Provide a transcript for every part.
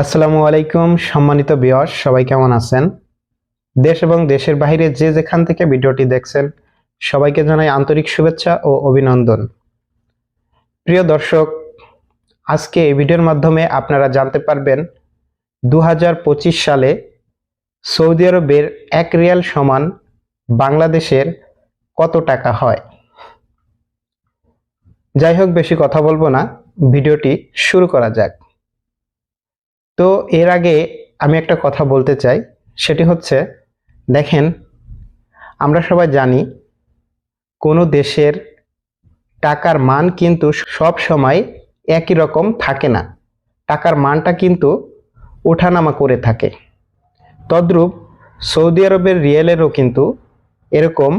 আসসালামু আলাইকুম, সম্মানিত বিয়স সবাই কেমন আছেন? দেশ এবং দেশের বাইরে যে যেখান থেকে ভিডিওটি দেখছেন, সবাইকে জানাই আন্তরিক শুভেচ্ছা ও অভিনন্দন। প্রিয় দর্শক, আজকে এই ভিডিওর মাধ্যমে আপনারা জানতে পারবেন দু হাজার পঁচিশ সালে সৌদি আরবের এক রিয়াল সমান বাংলাদেশের কত টাকা হয়? যাই হোক, বেশি কথা বলব না, ভিডিওটি শুরু করা যাক। তো এর আগে আমি একটা কথা বলতে চাই। সেটি হচ্ছে, দেখেন, আমরা সবাই জানি, কোনো দেশের টাকার মান কিন্তু সব সময় একই রকম থাকে না। টাকার মানটা কিন্তু ওঠানামা করে থাকে। তদ্রূপ সৌদি আরবের রিয়েলেরও কিন্তু এরকম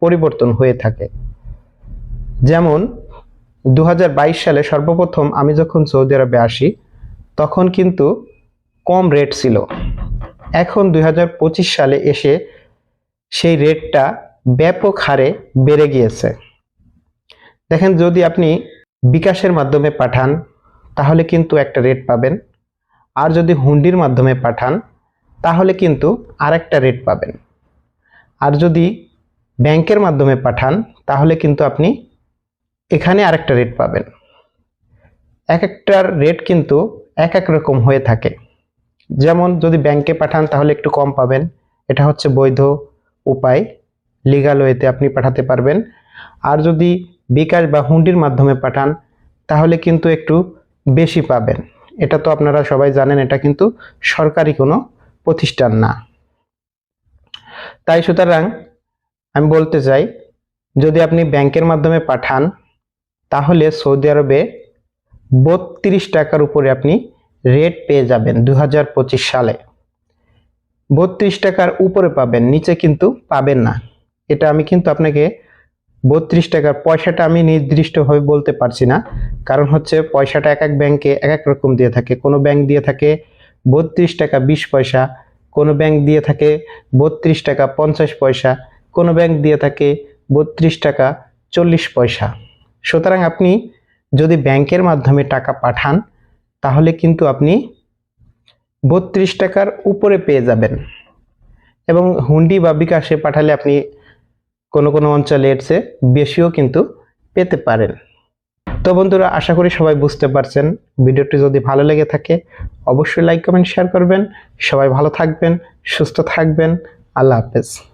পরিবর্তন হয়ে থাকে। যেমন দু হাজার বাইশ সালে সর্বপ্রথম আমি যখন সৌদি আরবে আসি তখন কিন্তু কম রেট ছিল। এখন দু হাজার পঁচিশ সালে এসে সেই রেটটা ব্যাপক হারে বেড়ে গিয়েছে। দেখেন, যদি আপনি বিকাশের মাধ্যমে পাঠান, তাহলে কিন্তু একটা রেট পাবেন। আর যদি হুন্ডির মাধ্যমে পাঠান, তাহলে কিন্তু আরেকটা রেট পাবেন। আর যদি ব্যাংকের মাধ্যমে পাঠান, তাহলে কিন্তু আপনি এখানে আরেকটা রেট পাবেন। এক একটার রেট কিন্তু এক এক রকম হয়ে থাকে। যেমন যদি ব্যাংকে পাঠান, তাহলে একটু কম পাবেন। এটা হচ্ছে বৈধ উপায়। লিগাল ওয়েতে আপনি পাঠাতে পারবেন। আর যদি বিকাশ বা হুন্ডির মাধ্যমে পাঠান, তাহলে কিন্তু একটু বেশি পাবেন। এটা তো আপনারা সবাই জানেন, এটা কিন্তু সরকারি কোনো প্রতিষ্ঠান না। তাই সুতরাং আমি বলতে চাই, যদি আপনি ব্যাংকের মাধ্যমে পাঠান, তাহলে সৌদি আরবে বত্রিশ টাকার উপরে আপনি রেট পেয়ে যাবেন দু হাজার পঁচিশ সালে। বত্রিশ টাকার উপরে পাবেন, নিচে কিন্তু পাবেন না। এটা আমি কিন্তু আপনাকে বত্রিশ টাকার পয়সাটা আমি নির্দিষ্টভাবে বলতে পারছি না। কারণ হচ্ছে পয়সাটা এক এক ব্যাংকে এক এক রকম দিয়ে থাকে। কোনো ব্যাংক দিয়ে থাকে বত্রিশ টাকা বিশ পয়সা, কোনো ব্যাংক দিয়ে থাকে বত্রিশ টাকা পঞ্চাশ পয়সা, কোনো ব্যাংক দিয়ে থাকে বত্রিশ টাকা চল্লিশ পয়সা। সুতরাং আপনি যদি ব্যাংকের মাধ্যমে টাকা পাঠান, তাহলে কিন্তু আপনি বত্রিশ টাকার উপরে পেয়ে যাবেন। এবং হুন্ডি বা বিকাশে পাঠালে আপনি কোনো কোনো অঞ্চলে এর চেয়ে বেশিও কিন্তু পেতে পারেন। তো বন্ধুরা, আশা করি সবাই বুঝতে পারছেন। ভিডিওটি যদি ভালো লেগে থাকে, অবশ্যই লাইক, কমেন্ট, শেয়ার করবেন। সবাই ভালো থাকবেন, সুস্থ থাকবেন। আল্লাহ হাফেজ।